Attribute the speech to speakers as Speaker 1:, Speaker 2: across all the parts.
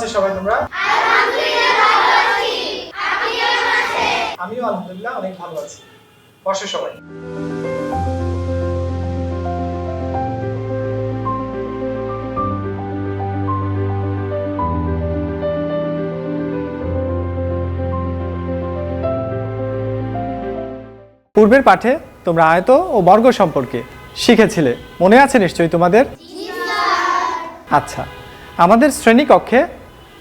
Speaker 1: আছে সবাই তোমরা? আমিও আলহামদুলিল্লাহ অনেক ভালো আছি। বসো সবাই। পূর্বের পাঠে তোমরা আয়ত ও বর্গ সম্পর্কে শিখেছিলে। মনে আছে নিশ্চয়ই তোমাদের? আচ্ছা আমাদের শ্রেণীকক্ষে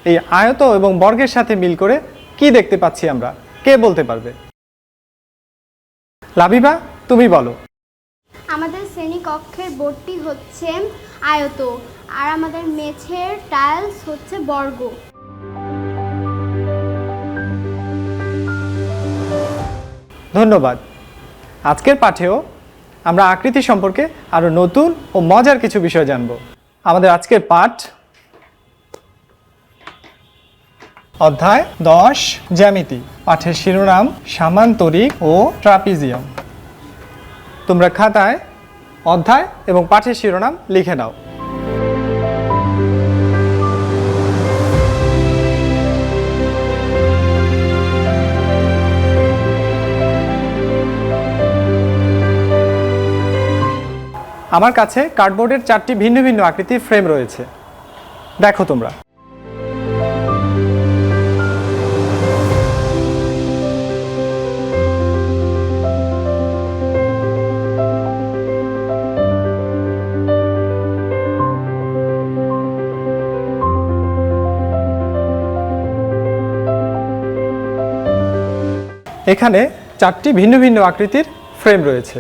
Speaker 1: এই আয়ত এবং বর্গের সাথে মিল করে কি দেখতে পাচ্ছি আমরা? কে বলতে পারবে? লাবিবা তুমি বলো।
Speaker 2: আমাদের শ্রেণীকক্ষের বোর্ডটি হচ্ছে আয়ত আর আমাদের মেঝের টাইলস হচ্ছে বর্গ।
Speaker 1: ধন্যবাদ। আজকের পাঠেও আমরা আকৃতি সম্পর্কে আরও নতুন ও মজার কিছু বিষয় জানব। আমাদের আজকের পাঠ অধ্যায় দশ, জ্যামিতি। পাঠের শিরোনাম, সামান্তরিক ও ট্রাপিজিয়াম। তোমরা খাতায় অধ্যায় এবং পাঠের শিরোনাম লিখে নাও। আমার কাছে কার্ডবোর্ডের চারটি ভিন্ন ভিন্ন আকৃতির ফ্রেম রয়েছে। দেখো তোমরা। এখানে চারটি ভিন্ন ভিন্ন আকৃতির ফ্রেম রয়েছে।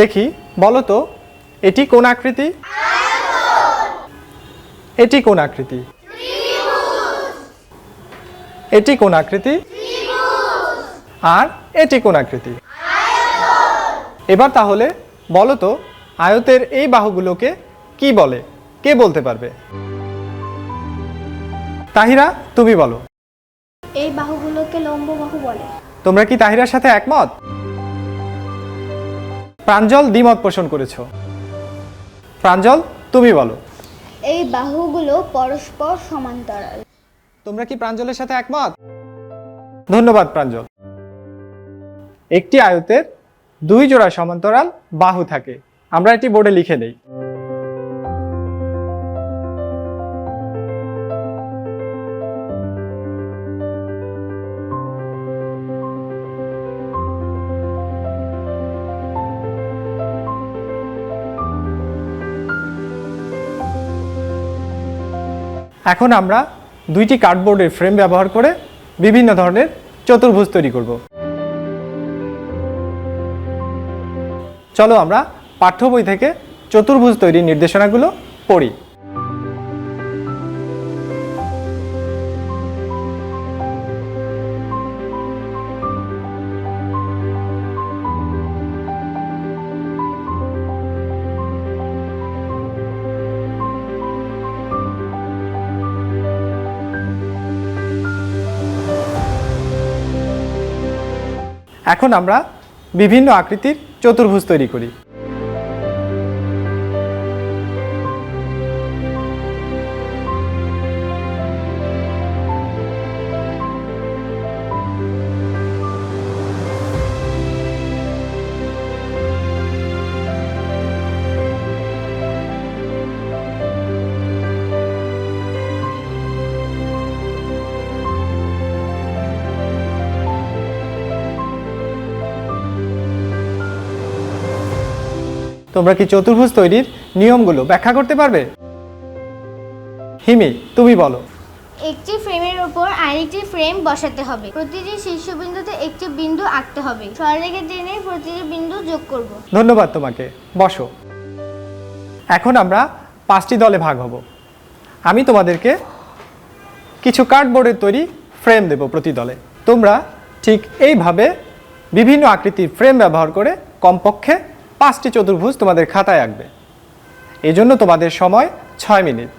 Speaker 1: দেখি, বলতো, এটি কোন আকৃতি? এটি কোন আকৃতি? এটি কোন আকৃতি? আর এটি কোন আকৃতি? এবার তাহলে বলো তো আয়তের এই বাহুগুলোকে কি বলে? কে বলতে পারবে? তাহিরা, তুমি বলো।
Speaker 2: এই বাহুগুলোকে লম্ব বাহু বলে।
Speaker 1: তোমরা কি তাহিরার সাথে একমত? প্রাঞ্জল দ্বিমত পোষণ করেছ। প্রাঞ্জল তুমি বলো।
Speaker 2: এই বাহুগুলো পরস্পর সমান্তরাল।
Speaker 1: তোমরা কি প্রাঞ্জলের সাথে একমত? ধন্যবাদ প্রাঞ্জল। একটি আয়তের দুই জোড়া সমান্তরাল বাহু থাকে। আমরা এটি বোর্ডে লিখে দেই এখন আমরা দুইটি কার্ডবোর্ডের ফ্রেম ব্যবহার করে বিভিন্ন ধরনের চতুর্ভুজ তৈরি করব। চলো আমরা পাঠ্য বই থেকে চতুর্ভুজ তৈরির নির্দেশনাগুলো পড়ি। এখন আমরা বিভিন্ন আকৃতির চতুর্ভুজ তৈরি করি। তোমরা কি চতুর্ভুজ তৈরির নিয়মগুলো ব্যাখ্যা করতে পারবে? হিমি তুমি বলো।
Speaker 2: একটি ফ্রেমের উপর আরেকটি ফ্রেম বসাতে হবে। প্রতিটি শীর্ষবিন্দুতে একটি বিন্দু আঁকতে হবে। সরলরেখা টেনে প্রতিটি বিন্দু যোগ করব।
Speaker 1: ধন্যবাদ তোমাকে। বসো। এখন আমরা পাঁচটি দলে ভাগ হব। আমি তোমাদেরকে কিছু কার্ডবোর্ডের তৈরি ফ্রেম দেব প্রতি দলে। তোমরা ঠিক এইভাবে বিভিন্ন আকৃতির ফ্রেম ব্যবহার করে কমপক্ষে পাঁচটি চতুর্ভুজ তোমাদের খাতায় আঁকবে। এজন্য তোমাদের সময় ছয় মিনিট।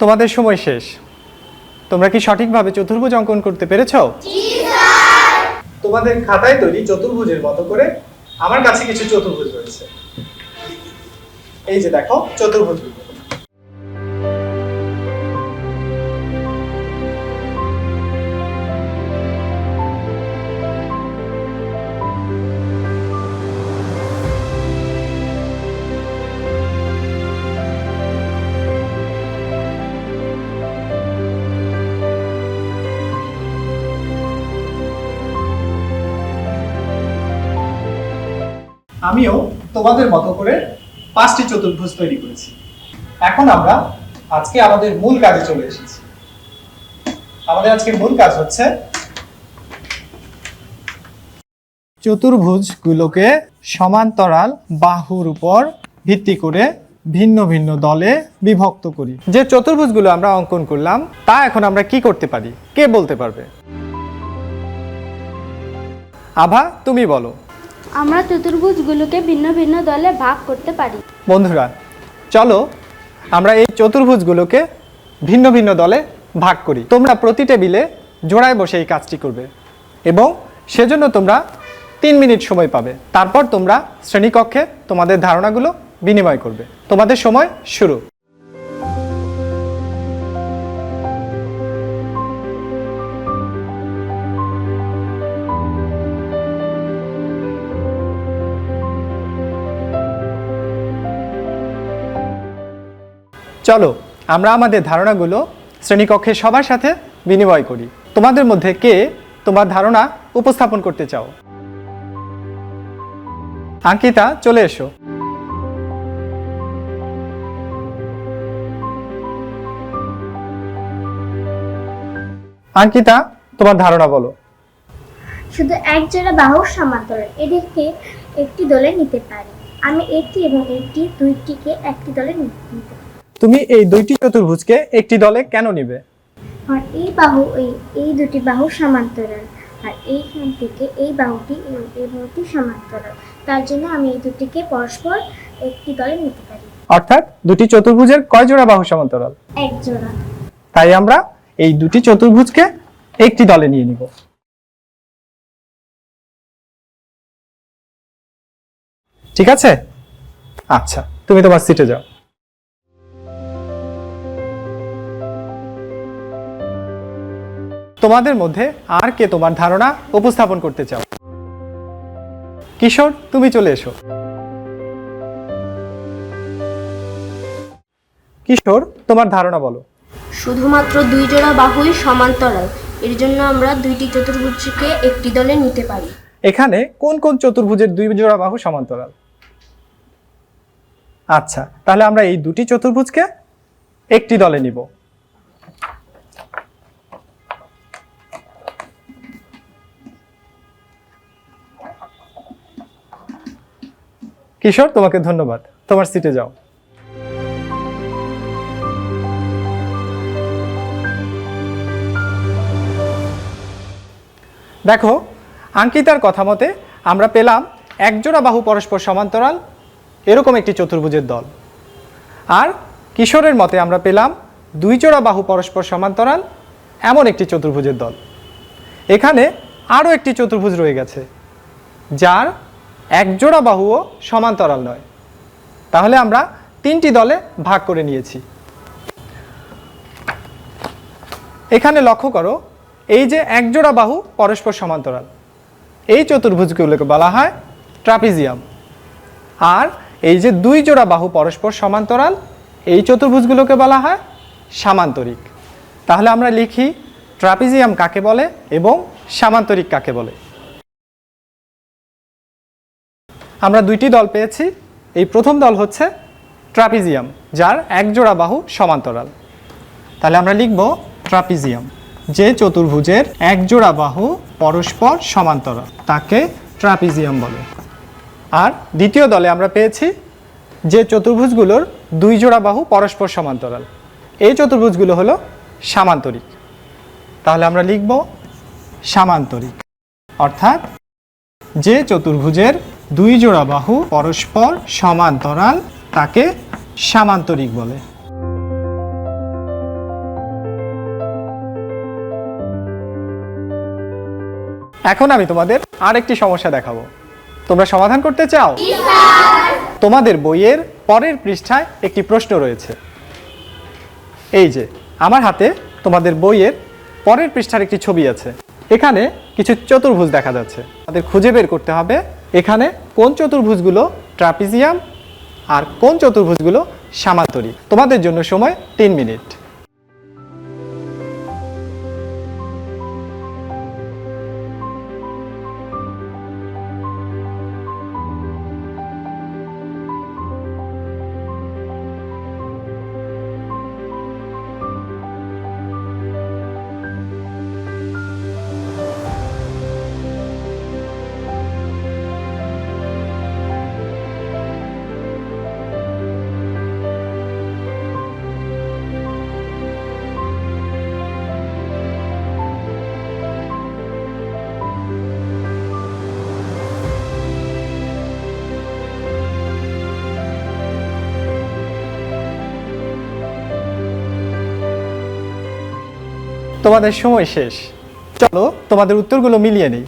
Speaker 1: তোমাদের সময় শেষ। তোমরা কি সঠিকভাবে চতুর্ভুজ অঙ্কন করতে পেরেছ? তোমাদের খাতায় তৈরি চতুর্ভুজের মতো করে আমার কাছে কিছু চতুর্ভুজ রয়েছে। এই যে দেখো, চতুর্ভুজগুলো। আমিও তোমাদের মতো করে পাঁচটি চতুর্ভুজ তৈরি করেছি। এখন আমরা আজকে আমাদের মূল কাজে চলে এসেছি। আমাদের আজকে মূল কাজ হচ্ছে চতুর্ভুজগুলোকে সমান্তরাল বাহুর উপর ভিত্তি করে ভিন্ন ভিন্ন দলে বিভক্ত করি। যে চতুর্ভুজগুলো আমরা অঙ্কন করলাম, তা এখন আমরা কি করতে পারি? কে বলতে পারবে? আভা, তুমি বলো।
Speaker 3: আমরা চতুর্ভুজগুলোকে ভিন্ন ভিন্ন দলে ভাগ করতে পারি।
Speaker 1: বন্ধুরা, চলো আমরা এই চতুর্ভুজগুলোকে ভিন্ন ভিন্ন দলে ভাগ করি। তোমরা প্রতি টেবিলে জোড়ায় বসে এই কাজটি করবে এবং সেজন্য তোমরা তিন মিনিট সময় পাবে। তারপর তোমরা শ্রেণীকক্ষে তোমাদের ধারণাগুলো বিনিময় করবে। তোমাদের সময় শুরু। চলো, আমরা আমাদের ধারণাগুলো শ্রেণীকক্ষে সবার সাথে বিনিময় করি। তোমাদের মধ্যে কে তোমার ধারণা উপস্থাপন করতে চাও? আঙ্কিতা চলে এসো। আঙ্কিতা তোমার ধারণা বলো।
Speaker 4: শুধু এক জোড়া বাহুর সমান্তরাল, এদেরকে একটি দলে নিতে পারি। আমি একটি এবং একটি, দুইটিকে একটি দলে নিতে পারি।
Speaker 1: তুমি এই দুইটি চতুর্ভুজকে একটি দলে কেন নিবে?
Speaker 4: আর এই বাহু এই এই দুটি বাহু সমান্তরাল। আর এইখান থেকে এই বাহুটি এই বাহুটি সমান্তরাল। তার জন্য আমি এই দুটিকে পরস্পর একটি দলে নিতে পারি।
Speaker 1: অর্থাৎ দুটি চতুর্ভুজের কয় জোড়া বাহু সমান্তরাল?
Speaker 4: এক জোড়া।
Speaker 1: তাই আমরা এই দুটি চতুর্ভুজকে একটি দলে নিয়ে নিব। ঠিক আছে? আচ্ছা তুমি তোমার সিটে যাও। তোমাদের মধ্যে আর কে তোমার ধারণা উপস্থাপন করতে চাও? কিশোর তুমি চলে এসো। কিশোর তোমার ধারণা বলো।
Speaker 5: শুধুমাত্র দুই জোড়া বাহুই সমান্তরাল। এর জন্য আমরা দুইটি চতুর্ভুজকে একটি দলে নিতে পারি।
Speaker 1: এখানে কোন কোন চতুর্ভুজের দুই জোড়া বাহু সমান্তরাল? আচ্ছা তাহলে আমরা এই দুটি চতুর্ভুজকে একটি দলে নিব। কিশোর, তোমাকে ধন্যবাদ। তোমার সিটে যাও। দেখো আঙ্কিতার কথা মতে আমরা পেলাম একজোড়া বাহু পরস্পর সমান্তরাল, এরকম একটি চতুর্ভুজের দল। আর কিশোরের মতে আমরা পেলাম দুই জোড়া বাহু পরস্পর সমান্তরাল, এমন একটি চতুর্ভুজের দল। এখানে আরও একটি চতুর্ভুজ রয়ে গেছে, যার একজোড়া বাহুও সমান্তরাল নয়। তাহলে আমরা তিনটি দলে ভাগ করে নিয়েছি। এখানে লক্ষ্য করো, এই যে একজোড়া বাহু পরস্পর সমান্তরাল। এই চতুর্ভুজগুলোকে বলা হয় ট্রাপিজিয়াম। আর এই যে দুই জোড়া বাহু পরস্পর সমান্তরাল, এই চতুর্ভুজগুলোকে বলা হয় সামান্তরিক। তাহলে আমরা লিখি ট্রাপিজিয়াম কাকে বলে এবং সামান্তরিক কাকে বলে। আমরা দুইটি দল পেয়েছি। এই প্রথম দল হচ্ছে ট্রাপিজিয়াম, যার এক জোড়া বাহু সমান্তরাল। তাহলে আমরা লিখব ট্রাপিজিয়াম, যে চতুর্ভুজের এক জোড়া বাহু পরস্পর সমান্তরাল, তাকে ট্রাপিজিয়াম বলে। আর দ্বিতীয় দলে আমরা পেয়েছি যে চতুর্ভুজগুলোর দুই জোড়া বাহু পরস্পর সমান্তরাল। এই চতুর্ভুজগুলো হলো সামান্তরিক। তাহলে আমরা লিখব সামান্তরিক, অর্থাৎ যে চতুর্ভুজের দুই জোড়া বাহু পরস্পর সমান্তরাল তাকে সামান্তরিক বলে। এখন আমি তোমাদের আরেকটি সমস্যা দেখাবো। তোমরা সমাধান করতে চাও? তোমাদের বইয়ের পরের পৃষ্ঠায় একটি প্রশ্ন রয়েছে। এই যে আমার হাতে তোমাদের বইয়ের পরের পৃষ্ঠার একটি ছবি আছে। এখানে কিছু চতুর্ভুজ দেখা যাচ্ছে। তাদের খুঁজে বের করতে হবে এখানে কোন চতুর্ভুজগুলো ট্রাপিজিয়াম আর কোন চতুর্ভুজগুলো সামান্তরিক তোমাদের জন্য সময় তিন মিনিট। তোমাদের সময় শেষ। চলো, তোমাদের উত্তরগুলো মিলিয়ে নেই।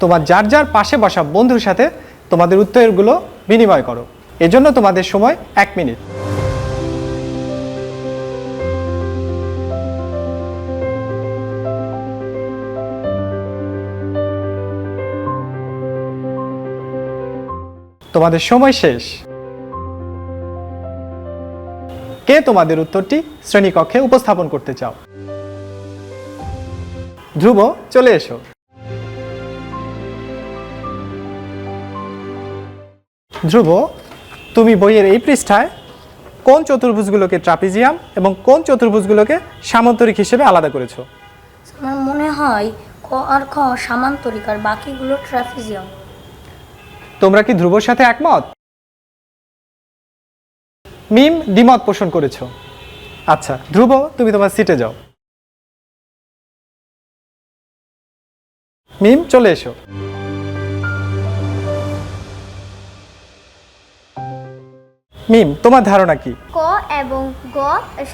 Speaker 1: তোমার যার যার পাশে বসা বন্ধুর সাথে তোমাদের উত্তরগুলো বিনিময় করো। এজন্য তোমাদের সময় এক মিনিট। তোমাদের সময় শেষ। কে তোমাদের উত্তরটি শ্রেণীকক্ষে উপস্থাপন করতে চাও? ধ্রুব চলে এসো। ধ্রুব তুমি বইয়ের এই পৃষ্ঠায় কোন চতুর্ভুজগুলোকে ট্রাপিজিয়াম এবং কোন চতুর্ভুজগুলোকে সামান্তরিক হিসেবে আলাদা করেছ?
Speaker 6: আমার মনে হয় ক আর খ সামান্তরিক আর বাকিগুলো ট্রাফিজিয়াম
Speaker 1: তোমরা কি ধ্রুবর সাথে একমত? মিম দ্বিমত পোষণ করেছ। আচ্ছা ধ্রুব তুমি তোমার সিটে যাও। মিম চলে এসো। মিম তোমার ধারণা কি?
Speaker 2: ক এবং গ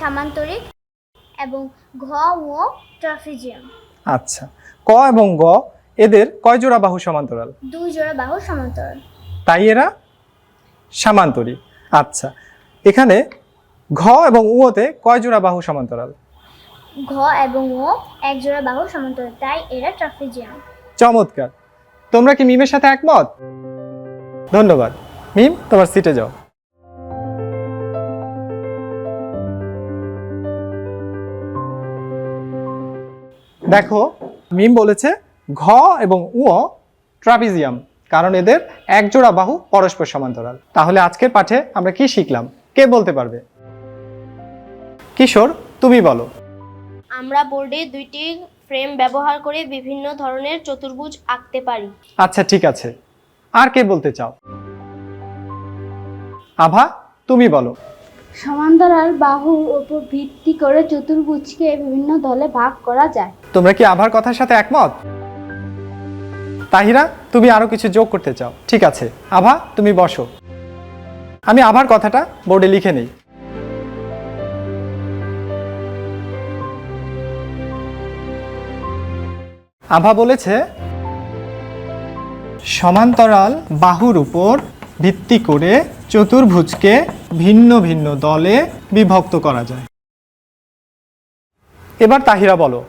Speaker 2: সামান্তরিক এবং ঘ ও ট্রাফিজিয়াম
Speaker 1: আচ্ছা। ক এবং গ এদের কয় জোড়া বাহু সমান্তরাল?
Speaker 2: দুই জোড়া বাহু সমান্তরাল।
Speaker 1: তাই এরা সামান্তরিক। আচ্ছা। এখানে ঘ এবং উতে কয় জোড়া বাহু সমান্তরাল?
Speaker 2: ঘ এবং ও এক জোড়া বাহু সমান্তরাল তাই এরা ট্রাফিজিয়াম
Speaker 1: চমৎকার। তোমরা কি মিমের সাথে একমত? ধন্যবাদ। মিম, তোমার সিটে যাও। দেখো, মিম বলেছে ঘ এবং উ ট্রাপিজিয়াম, কারণ এদের একজোড়া বাহু পরস্পর সমান্তরাল। তাহলে আজকের পাঠে আমরা কি শিখলাম? কে বলতে পারবে? কিশোর, তুমি বলো।
Speaker 5: আমরা বোর্ডে দুইটি ফ্রেম ব্যবহার করে বিভিন্ন ধরনের চতুর্ভুজ আঁকতে পারি।
Speaker 1: আচ্ছা ঠিক আছে। আর কে বলতে চাও? আভা তুমি বলো।
Speaker 3: সমান্তরাল বাহুর উপর ভিত্তি করে চতুর্ভুজকে বিভিন্ন দলে ভাগ করা যায়।
Speaker 1: তোমরা কি আভার কথার সাথে একমত? তাহিরা তুমি আরও কিছু যোগ করতে চাও। ঠিক আছে। আভা তুমি বসো। আমি আভার কথাটা বোর্ডে লিখে নেই। আভা বলেছে সমান্তরাল বাহুর উপর ভিত্তি করে চতুর্ভুজকে ভিন্ন ভিন্ন দলে বিভক্ত করা যায়। এবার তাহিরা বলো।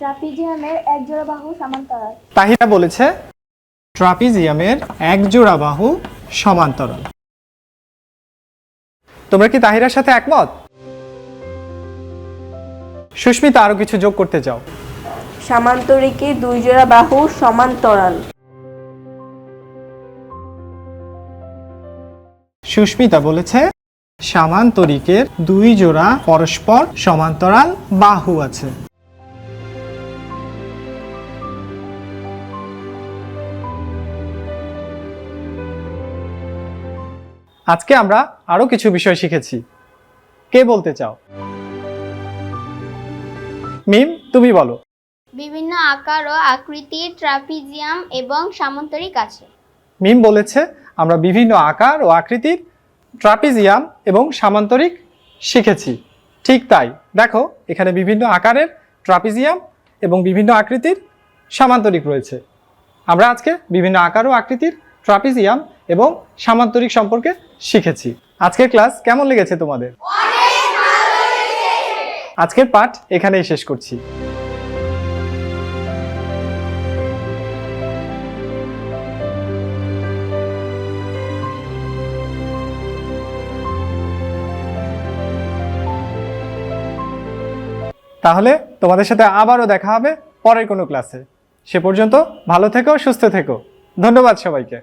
Speaker 3: ট্রাপিজিয়ামের এক জোড়া বাহু সমান্তরাল।
Speaker 1: তাহিরা বলেছে ট্রাপিজিয়ামের এক জোড়া বাহু সমান্তরাল। তোমরা কি তাহিরার সাথে একমত? সুস্মিতা আরও কিছু যোগ করতে চাও।
Speaker 7: সামান্তরিকে দুই জোড়া বাহু সমান্তরাল।
Speaker 1: সুস্মিতা বলেছে, সামান্তরিকের দুই জোড়া পরস্পর সমান্তরাল বাহু আছে। আজকে আমরা আরও কিছু বিষয় শিখেছি। কে বলতে চাও? মিম, তুমি বলো।
Speaker 2: বিভিন্ন আকার ও আকৃতির ট্রাপিজিয়াম এবং সামান্তরিক আছে।
Speaker 1: মিম বলেছে আমরা বিভিন্ন আকার ও আকৃতির ট্রাপিজিয়াম এবং সামান্তরিক শিখেছি। ঠিক তাই দেখো এখানে বিভিন্ন আকারের ট্রাপিজিয়াম এবং বিভিন্ন আকৃতির সামান্তরিক রয়েছে। আমরা আজকে বিভিন্ন আকার ও আকৃতির ট্রাপিজিয়াম এবং সামান্তরিক সম্পর্কে শিখেছি। আজকের ক্লাস কেমন লেগেছে তোমাদের? আজকের পাঠ এখানেই শেষ করছি। তাহলে তোমাদের সাথে আবারও দেখা হবে পরের কোনো ক্লাসে। সে পর্যন্ত ভালো থেকো, সুস্থ থেকো। ধন্যবাদ সবাইকে।